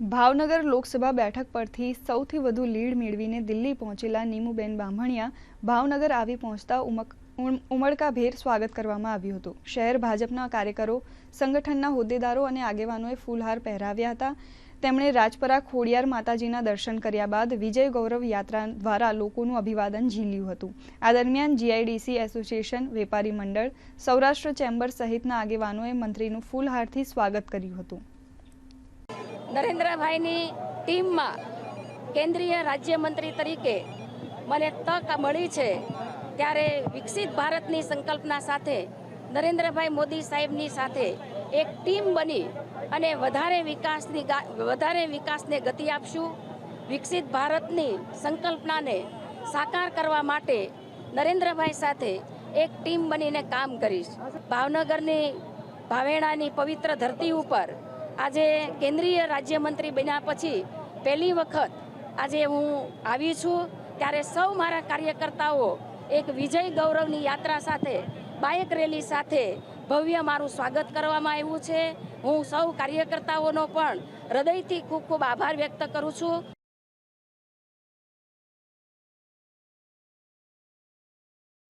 ભાવનગર લોકસભા બેઠક પરથી સૌથી વધુ લીડ મેળવીને દિલ્હી પહોંચેલા નીમુબેન બામણિયા ભાવનગર આવી પહોંચતા ઉમળકાભેર સ્વાગત કરવામાં આવ્યું હતું. શહેર ભાજપના કાર્યકરો, સંગઠનના હોદ્દેદારો અને આગેવાનોએ ફૂલહાર પહેરાવ્યા હતા. તેમણે રાજપરા ખોડિયાર માતાજીના દર્શન કર્યા બાદ વિજય ગૌરવ યાત્રા દ્વારા લોકોનું અભિવાદન ઝીલ્યું હતું. આ દરમિયાન જીઆઈડીસી એસોસિએશન, વેપારી મંડળ, સૌરાષ્ટ્ર ચેમ્બર સહિતના આગેવાનોએ મંત્રીનું ફૂલહારથી સ્વાગત કર્યું હતું. નરેન્દ્રભાઈની ટીમમાં કેન્દ્રીય રાજ્યમંત્રી તરીકે મને તક મળી છે ત્યારે વિકસિત ભારતની સંકલ્પના સાથે નરેન્દ્રભાઈ મોદી સાહેબની સાથે એક ટીમ બની અને વધારે વિકાસની વધારે વિકાસને ગતિ આપશું. વિકસિત ભારતની સંકલ્પનાને સાકાર કરવા માટે નરેન્દ્રભાઈ સાથે એક ટીમ બનીને કામ કરીશ. ભાવનગરની ભાવેણાની પવિત્ર ધરતી ઉપર આજે કેન્દ્રીય રાજ્યમંત્રી બન્યા પછી પહેલી વખત આજે હું આવી છું ત્યારે સૌ મારા કાર્યકર્તાઓ એક વિજય ગૌરવની યાત્રા સાથે, બાઇક રેલી સાથે ભવ્ય મારું સ્વાગત કરવામાં આવ્યું છે. હું સૌ કાર્યકર્તાઓનો પણ હૃદયથી ખૂબ ખૂબ આભાર વ્યક્ત કરું છું.